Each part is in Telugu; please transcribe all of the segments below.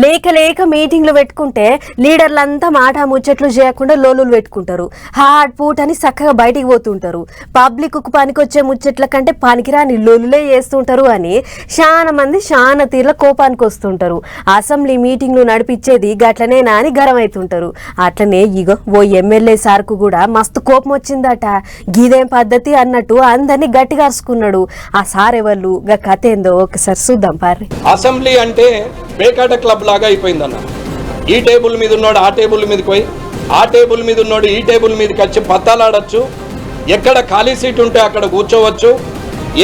లేక లేక మీటింగ్లు పెట్టుకుంటే లీడర్లంతా మాట ముచ్చట్లు చేయకుండా లోలులు పెట్టుకుంటారు. హార్డ్ పూట్ అని చక్కగా బయటికి పోతుంటారు. పబ్లిక్కు పనికొచ్చే ముచ్చట్ల కంటే పనికిరాని లొలులే చేస్తుంటారు అని చాలా మంది చాలా తీర్ల కోపానికి వస్తుంటారు. అసెంబ్లీ మీటింగ్లు నడిపించేది గట్లనేనా అని గరం అవుతుంటారు అట్లనే ఇగో ఓ ఎమ్మెల్యే సార్కు కూడా మస్తు కోపం వచ్చిందట. గీదేం పద్ధతి అన్నట్టు అందరినీ గట్టిగా అరుచుకున్నాడు. ఆ సార్ ఎవరు గా కథ ఏందో ఒకసారి చూద్దాం పారి అసెంబ్లీ అంటే పేకాట క్లబ్ లాగా అయిపోయిందన్న. ఈ టేబుల్ మీద ఉన్నాడు ఆ టేబుల్ మీదకి పోయి ఆ టేబుల్ మీద ఉన్నాడు ఈ టేబుల్ మీదకి వచ్చి పత్తాలాడచ్చు ఎక్కడ ఖాళీ సీట్ ఉంటే అక్కడ కూర్చోవచ్చు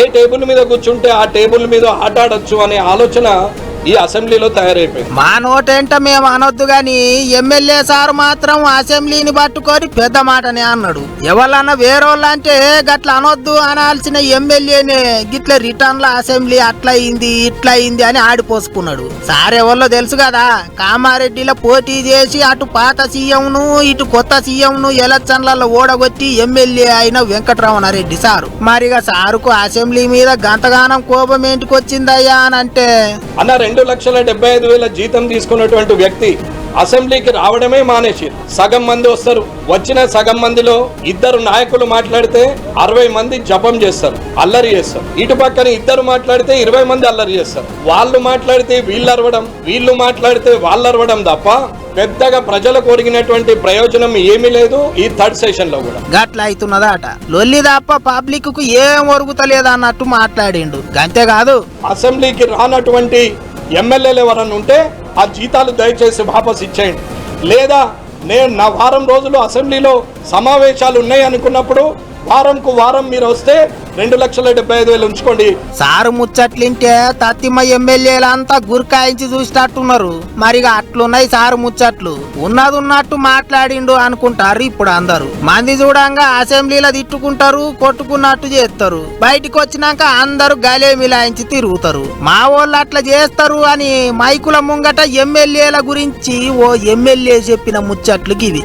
ఏ టేబుల్ మీద కూర్చుంటే ఆ టేబుల్ మీద ఆట అనే ఆలోచన ఈ అసెంబ్లీలో తయారైపోయింది. మా నోటేంట మేము అనొద్దు గాని ఎమ్మెల్యే సార్ మాత్రం అసెంబ్లీని పట్టుకొని పెద్ద మాటనే అన్నాడు. ఎవరన్నా వేరోళ్ళంటే గట్ల అనొద్దు అనాల్సిన ఎమ్మెల్యేనే గిట్ల రిటర్న్లో అసెంబ్లీ అట్లా అయింది ఇట్లా అయింది అని ఆడిపోసుకున్నాడు. సార్ ఎవరిలో తెలుసు కదా కామారెడ్డిలో పోటీ చేసి అటు పాత సీఎంను ఇటు కొత్త సీఎంను ఎలక్షన్లలో ఓడగొట్టి ఎమ్మెల్యే అయిన వెంకటరమణారెడ్డి సారు. మరిగా సారుకు అసెంబ్లీ మీద గంతగానం కోపం ఏంటికి వచ్చిందయ్యా అని అంటే అన్న రెండు లక్షల డెబ్బై ఐదు వేల జీతం తీసుకున్నటువంటి వ్యక్తి అసెంబ్లీకి రావడమే మానేసి సగం మంది వస్తారు. వచ్చిన సగం మందిలో ఇద్దరు నాయకులు మాట్లాడితే అరవై మంది జపం చేస్తారు అల్లరి చేస్తారు. ఇటు పక్కన ఇద్దరు మాట్లాడితే ఇరవై మంది అల్లరి చేస్తారు. వాళ్ళు మాట్లాడితే వీళ్ళు అరవడం వీళ్ళు మాట్లాడితే వాళ్ళు అరవడం తప్ప పెద్దగా ప్రజలకు ఒరిగినటువంటి ప్రయోజనం ఏమీ లేదు ఈ థర్డ్ సెషన్లో కూడా. గట్ల అవుతున్నదట లొల్లి తప్ప పబ్లిక్కు ఏం ఒరుగుతలేదు అన్నట్టు మాట్లాడిండు. అంతేకాదు అసెంబ్లీకి రానటువంటి ఎమ్మెల్యేలు ఎవరన్నా ఉంటే ఆ జీతాలు దయచేసి వాపస్ ఇచ్చేయండి. లేదా నేను నా వారం రోజులు అసెంబ్లీలో సమావేశాలు ఉన్నాయి అనుకున్నప్పుడు వారంకు వారం మీరు వస్తే రెండు లక్షల డెబ్బై ఐదు వేలు ఉంచుకోండి. సారు ముచ్చట్లింటే తత్తిమ ఎమ్మెల్యేలంతా గురికాయించి చూసినట్టున్నారు. మరిగా అట్లున్నాయి సారు ముచ్చట్లు. ఉన్నది ఉన్నట్టు మాట్లాడిండు అనుకుంటారు ఇప్పుడు అందరూ. మంది చూడంగా అసెంబ్లీలో తిట్టుకుంటారు కొట్టుకున్నట్టు చేస్తారు. బయటికి వచ్చినాక అందరూ గలే మిలాయించి తిరుగుతారు. మా వాళ్ళు అట్లా చేస్తారు అని మైకుల ముంగట ఎమ్మెల్యేల గురించి ఓ ఎమ్మెల్యే చెప్పిన ముచ్చట్లు గివి